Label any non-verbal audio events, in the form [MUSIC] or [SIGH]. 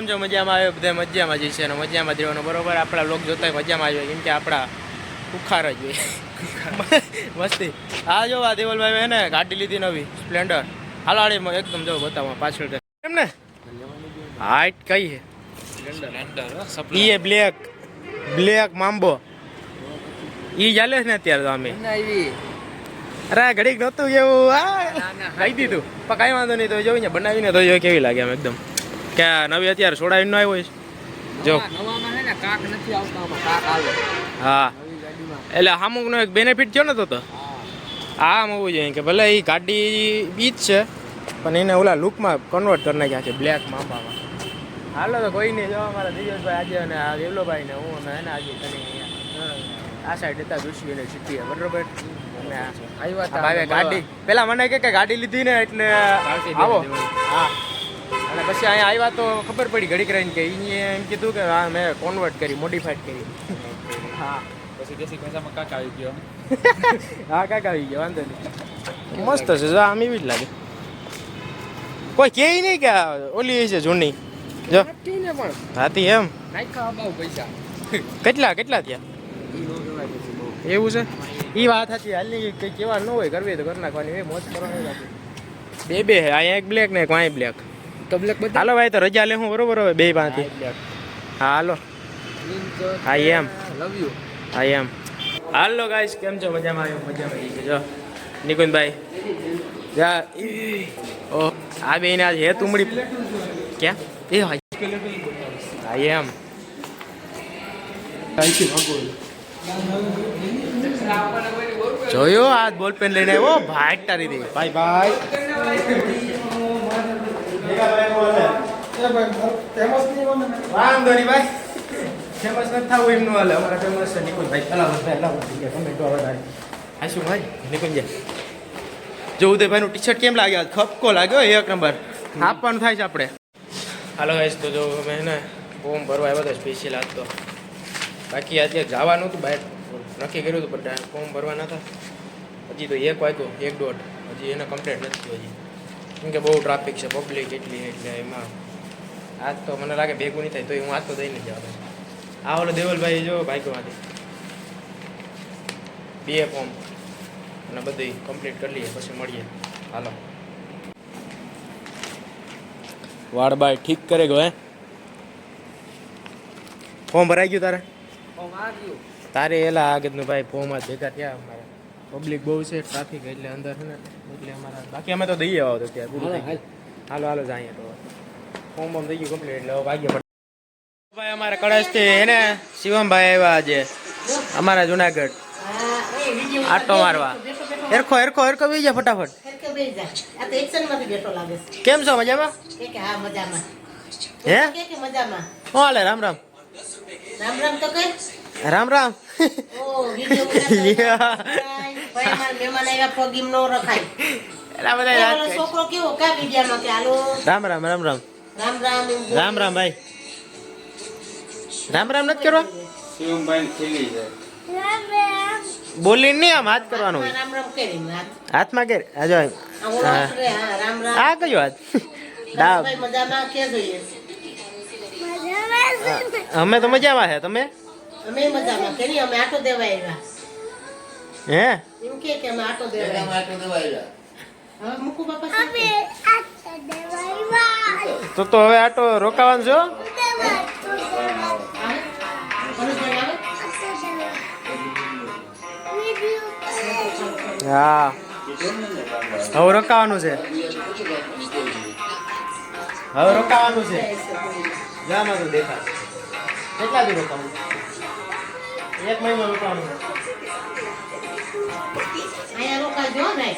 મજામાં આવ્યો? બધા મજામાં જ છે અને મજામાં જ રહેવાનું. બરોબર? આપણા લોક જોતા હોય મજામાં આવ્યો કેમ કે આપણા ઉખાર જ હોય. મસ્તી. આ જો આ દેવલભાઈ એને ગાડી લીધી નવી. સ્પ્લેન્ડર. હાલો આડે એકદમ જો બતાવો પાછળ કેમ ને? હાઈટ કઈ છે? ઈ એ બ્લેક. બ્લેક મામ્બો. ઈ ચાલે છે ને અત્યારે તો અમે અરે ઘડીક નહોતું કેવું આ ખાઈ દીધું. પણ કાંઈ વાંધો નહીં તો જોઈને બનાવીને તો જો કેવી લાગે આમ એકદમ. કે આ નવી અત્યારે સોડાવીને આવ્યો છે. જો. ને હા. એટલે અમુકનો એક બેનિફિટ થયો ને તો તો. હા. આમ હોવું જોઈએ કે ભલે એ ગાડી બીજ છે પણ એને ઓલા લુકમાં કન્વર્ટ કરી નાખ્યા છે બ્લેક માપામાં હાલો તો કોઈ નહીં. જવા મારા દિવેશભાઈ આજે અને આ દેવલોભાઈ ને હું અને એને આજે તને આ સાઈડ હતા કૃષિ યુનિવર્સિટી બરોબર? અને આ આવ્યા આ ગાડી. પેલા મને કે કે ગાડી લીધી ને એટલે આવો. હા. અને પછી અહીંયા આવ્યા તો ખબર પડી ઘડીક રહીને કે ઈ એમ કીધું કે હા મેં કોન્વર્ટ કરી મોડિફાઈડ કરી. હા. પછી દેશી ભાષામાં કાક આવી ગયો [LAUGHS] હા કાકા આવી ગયો વાંધો નહીં. મસ્ત છે જો આમ એવી જ લાગે. કોઈ કે નહીં કે આ ઓલી છે જૂની. જો. હાથી એમ. પૈસા. કેટલા કેટલા બહુ. એવું છે? એ વાત હતી હાલની કંઈ કહેવા ન હોય કરવી તો કરી નાખવાની એ મોજ કરવાની બે બે હે અહીંયા એક બ્લેક ને એક વાય બ્લેક તો બ્લેક બધા હાલો ભાઈ તો રજા લે હું બરોબર? હવે બે પાંચથી હા હાલો. હા, એમ. લવ યુ હા એમ. હાલો ગાઈસ કેમ છો? મજામાં આવ્યો મજામાં આવી જો. નિકુંદભાઈ જા ઓ આ બે ને આજ હે તુમડી ક્યાં? એ હા હા એમ. જોયો આ બોલ પેન લઈને આવ્યો? ભાઈ તારી દે ભાઈ ભાઈ. વાંધો નહીં ભાઈ. ફેમસ નથી થવું એમનું હાલે. અમારા ફેમસ છે. નિકુંજ ભાઈ પેલા ગયા. આ શું ભાઈ? નિકુંજ જો ઉદયભાઈનું ટી શર્ટ કેમ લાગ્યા ખપકો લાગ્યો એક નંબર. આપવાનું થાય છે આપણે. હાલો ગાઈશ તો જો અમે ને ફોર્મ ભરવા આવ્યો હતો સ્પેશિયલ આજ તો. બાકી આજે જવાનું હતું બહાર નક્કી કર્યું હતું પણ ફોર્મ ભરવા હતા હજી તો એક વાગ્યો એક દોઢ. હજી એને કમ્પ્લીટ નથી હજી. કેમ કે બહુ ટ્રાફિક છે પબ્લિક એટલી એટલે એમાં આજ તો મને લાગે ભેગું નહીં થાય તો હું આજ તો દઈને આવે આ ઓલો દેવલભાઈ જો બાઇકમાંથી બીએ ફોર્મ અને બધી કમ્પ્લીટ કરી લઈએ પછી મળીએ. હાલો. વાળ બાય ઠીક કરે ગયો હે? ફોર્મ ભરાઈ ગયું તારે? આવ્યું તારે એલા આગળનું ભાઈ ફોર્મ જ ભેગા થયા અમારે. પબ્લિક બહુ છે ટ્રાફિક એટલે અંદર છે ને. એટલે અમારા બાકી અમે તો દઈએ આવો તો ત્યાં પૂરું થઈ ગયું. હાલો હાલો જાય તો ફોર્મ બોમ થઈ ગયું કમ્પ્લીટ એટલે હવે ભાગ્ય પડ ભાઈ અમારા કળશથી એને શિવમભાઈ આવ્યા આજે અમારા જુનાગઢ આટો મારવા એરખો એરખો એરખો બી જા ફટાફટ આ તો એક્શનમાંથી બેઠો લાગે છે કેમ છો મજામાં કે કે હા? મજામાં હે કે કે મજામાં હું હાલે? રામ રામ. રામ રામ તો કઈ રામ રામ. [LAUGHS] રામ રામ રામ રામ. રામ રામ ભાઈ. રામ રામ નથી કરવા? બોલી નહીં આમ હાથ કરવાનો હોય. રામ રામ કરીને હાથ. હાથમાં કે આજો આ. કયો હાથ? ડાબ ભાઈ મજામાં? કે જોઈએ? અમે તો મજામાં છે. તમે? અમે મજામાં. કરી અમે આટો દેવા આવ્યા. હે એમ કે કે અમે આટો દેવા આવ્યા હા મૂકું બાપા સાથે. તો તો હવે આટો રોકાવાનું છો મનુભાઈ આવે? હા હવે રોકાવાનું છે હવે રોકાવાનું છે જામાં તો દેખા કેટલા દી રોકાવાનું એક મહિનો રોકાવાનું અહીંયા રોકાજો ભાઈ